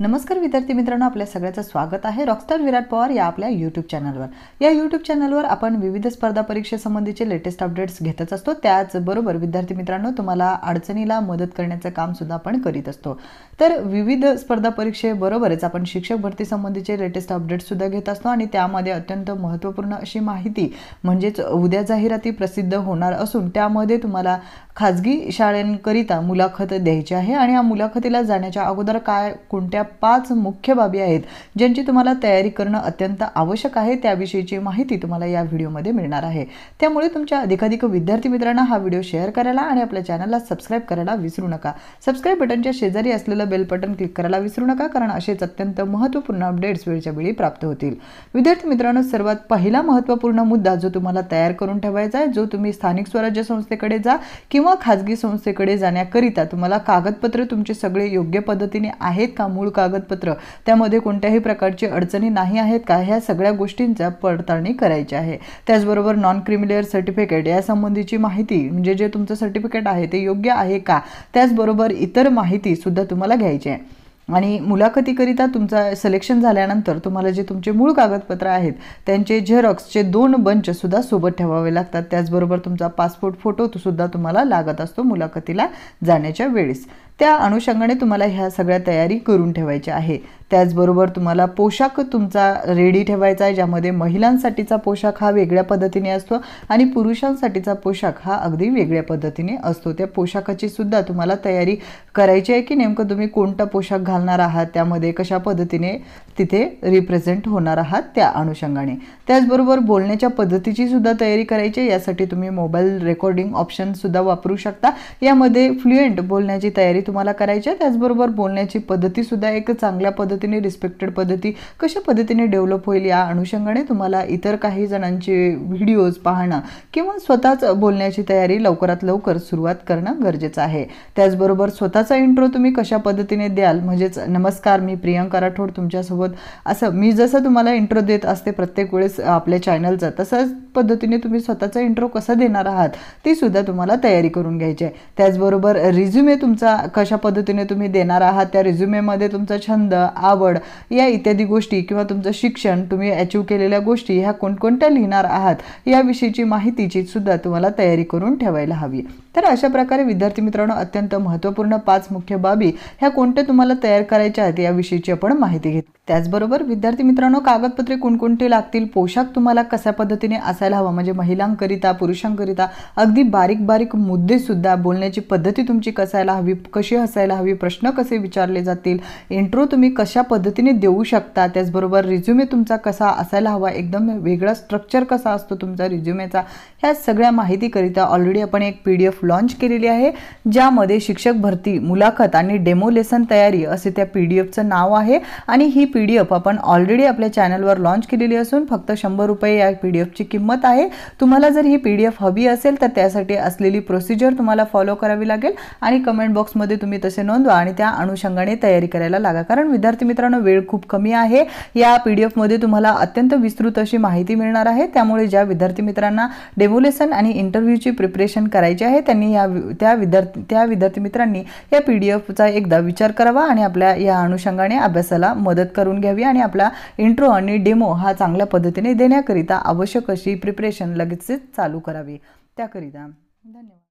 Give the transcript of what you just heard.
नमस्कार विद्यार्थी मित्रांनो आपल्या सगळ्याचं स्वागत आहे रॉकस्टार विराट पवार या आपल्या यूट्यूब चॅनलवर या यूट्यूब चॅनलवर आपण विविध स्पर्धा परीक्षेसंबंधीचे लेटेस्ट अपडेट्स घेतच असतो. त्याचबरोबर विद्यार्थी मित्रांनो तुम्हाला अडचणीला मदत करण्याचं काम सुद्धा आपण करीत असतो. तर विविध स्पर्धा परीक्षेबरोबरच आपण शिक्षक भरतीसंबंधीचे लेटेस्ट अपडेट्स सुद्धा घेत असतो आणि त्यामध्ये अत्यंत महत्त्वपूर्ण अशी माहिती म्हणजेच उद्या जाहिराती प्रसिद्ध होणार असून त्यामध्ये तुम्हाला खाजगी शाळांकरिता मुलाखत द्यायची आहे आणि या मुलाखतीला जाण्याच्या अगोदर काय कोणत्या पाच मुख्य बाबी आहेत ज्यांची तुम्हाला तयारी करणं अत्यंत आवश्यक आहे त्याविषयीची माहिती तुम्हाला या व्हिडिओमध्ये मिळणार आहे. त्यामुळे तुमच्या अधिकाधिक विद्यार्थी मित्रांना हा व्हिडिओ शेअर करायला आणि आपल्या चॅनलला सबस्क्राईब करायला विसरू नका. सबस्क्राईब बटनच्या शेजारी असलेलं बेल बटन क्लिक करायला विसरू नका कारण असेच अत्यंत महत्त्वपूर्ण अपडेट्स वेळच्या वेळी प्राप्त होतील. विद्यार्थी मित्रांनो सर्वात पहिला महत्त्वपूर्ण मुद्दा जो तुम्हाला तयार करून ठेवायचा आहे जो तुम्ही स्थानिक स्वराज्य संस्थेकडे जा किंवा किंवा खाजगी संस्थेकडे जाण्याकरिता तुम्हाला कागदपत्र तुमचे सगळे योग्य पद्धतीने आहेत का? मूळ कागदपत्र? त्यामध्ये कोणत्याही प्रकारची अडचणी नाही आहेत का? ह्या सगळ्या गोष्टींचा पडताळणी करायची आहे. त्याचबरोबर नॉन क्रिमिलेअर सर्टिफिकेट या संबंधीची माहिती म्हणजे जे तुमचं सर्टिफिकेट आहे ते योग्य आहे का? त्याचबरोबर इतर माहिती सुद्धा तुम्हाला घ्यायची आहे. आणि मुलाखतीकरिता तुमचा सिलेक्शन झाल्यानंतर तुम्हाला जे तुमचे मूळ कागदपत्र आहेत त्यांचे झेरॉक्सचे दोन बंच सुद्धा सोबत ठेवावे लागतात. त्याचबरोबर तुमचा पासपोर्ट फोटो सुद्धा तुम्हाला लागत असतो मुलाखतीला जाण्याच्या वेळेस. त्या अनुषंगाने तुम्हाला ह्या सगळ्या तयारी करून ठेवायच्या आहे. त्याचबरोबर तुम्हाला पोशाख तुमचा रेडी ठेवायचा आहे ज्यामध्ये महिलांसाठीचा पोशाख हा वेगळ्या पद्धतीने असतो आणि पुरुषांसाठीचा पोशाख हा अगदी वेगळ्या पद्धतीने असतो. त्या पोशाखाची सुद्धा तुम्हाला तयारी करायची आहे की नेमकं तुम्ही कोणता पोशाख घालणार आहात त्यामध्ये कशा पद्धतीने तिथे रिप्रेझेंट होणार आहात त्या अनुषंगाने. त्याचबरोबर बोलण्याच्या पद्धतीची सुद्धा तयारी करायची आहे यासाठी तुम्ही मोबाईल रेकॉर्डिंग ऑप्शन सुद्धा वापरू शकता. यामध्ये फ्लुएंट बोलण्याची तयारी तुम्हाला करायच्या आहे त्याचबरोबर बोलण्याची पद्धतीसुद्धा एक चांगल्या पद्धतीने रिस्पेक्टेड पद्धती कशा पद्धतीने डेव्हलप होईल या अनुषंगाने तुम्हाला इतर काही जणांचे व्हिडिओज पाहणं किंवा स्वतःच बोलण्याची तयारी लवकरात लवकर सुरुवात करणं गरजेचं आहे. त्याचबरोबर स्वतःचा इंट्रो तुम्ही कशा पद्धतीने द्याल? म्हणजेच नमस्कार मी प्रियंका राठोड तुमच्यासोबत. असं मी जसं तुम्हाला इंट्रो देत असते प्रत्येक वेळेस आपल्या चॅनलचा तसंच पद्धतीने तुम्ही स्वतःचा इंट्रो कसा देणार आहात ती सुद्धा तुम्हाला तयारी करून घ्यायची आहे. त्याचबरोबर रिझ्युमे तुमचा कशा पद्धतीने तुम्ही देणार आहात त्या रिझ्युमेमध्ये तुमचा छंद आवड या इत्यादी गोष्टी किंवा तुमचं शिक्षण तुम्ही अचीव केलेल्या गोष्टी ह्या कोणकोणत्या लिहिणार आहात याविषयीची माहितीची सुद्धा तुम्हाला तयारी करून ठेवायला हवी. तर अशा प्रकारे विद्यार्थी मित्रांनो अत्यंत महत्त्वपूर्ण पाच मुख्य बाबी ह्या कोणत्या तुम्हाला तयार करायच्या आहेत याविषयीची आपण माहिती घेत त्याचबरोबर विद्यार्थी मित्रांनो कागदपत्रे कोणकोणते लागतील पोशाख तुम्हाला कशा पद्धतीने असायला हवा म्हणजे महिलांकरिता पुरुषांकरिता अगदी बारीक बारीक मुद्दे सुद्धा बोलण्याची पद्धती तुमची कसायला हवी कशी असायला हवी प्रश्न कसे विचारले जातील इंट्रो तुम्ही कशा पद्धतीने देऊ शकता त्याचबरोबर रिझ्युमे तुमचा कसा असायला हवा एकदम वेगळा स्ट्रक्चर कसा असतो तुमचा रिझ्युमेचा ह्या सगळ्या माहितीकरिता ऑलरेडी आपण एक पी डी एफ लॉन्च केलेली आहे ज्यामध्ये शिक्षक भरती मुलाखत आणि डेमो लेसन तयारी असे त्या पी डी एफचं नाव आहे आणि ही पी डी एफ आपण ऑलरेडी आपल्या चॅनलवर लॉन्च केलेली असून फक्त शंभर रुपये या पी डी एफची किंमत आहे. तुम्हाला जर ही पी डी एफ हवी असेल तर त्यासाठी असलेली प्रोसिजर तुम्हाला फॉलो करावी लागेल आणि कमेंट बॉक्समध्ये तुम्ही तसे नोंदवा आणि त्या अनुषंगाने तयारी करायला लागा. कारण विद्यार्थी मित्रांनो वेळ खूप कमी आहे. या पी डी एफमध्ये तुम्हाला अत्यंत विस्तृत अशी माहिती मिळणार आहे. त्यामुळे ज्या विद्यार्थी मित्रांना डेमोलेसन आणि इंटरव्ह्यूची प्रिपरेशन करायची आहे त्यांनी या त्या विद्यार्थी त्या विद्यार्थी मित्रांनी या पी डी एफचा एकदा विचार करावा आणि आपल्या या अनुषंगाने अभ्यासाला मदत करून घ्यावी आणि आपला इंट्रो आणि डेमो हा चांगल्या पद्धतीने देण्याकरिता आवश्यक अशी प्रिपरेशन लगेच चालू करावी. त्याकरिता धन्यवाद.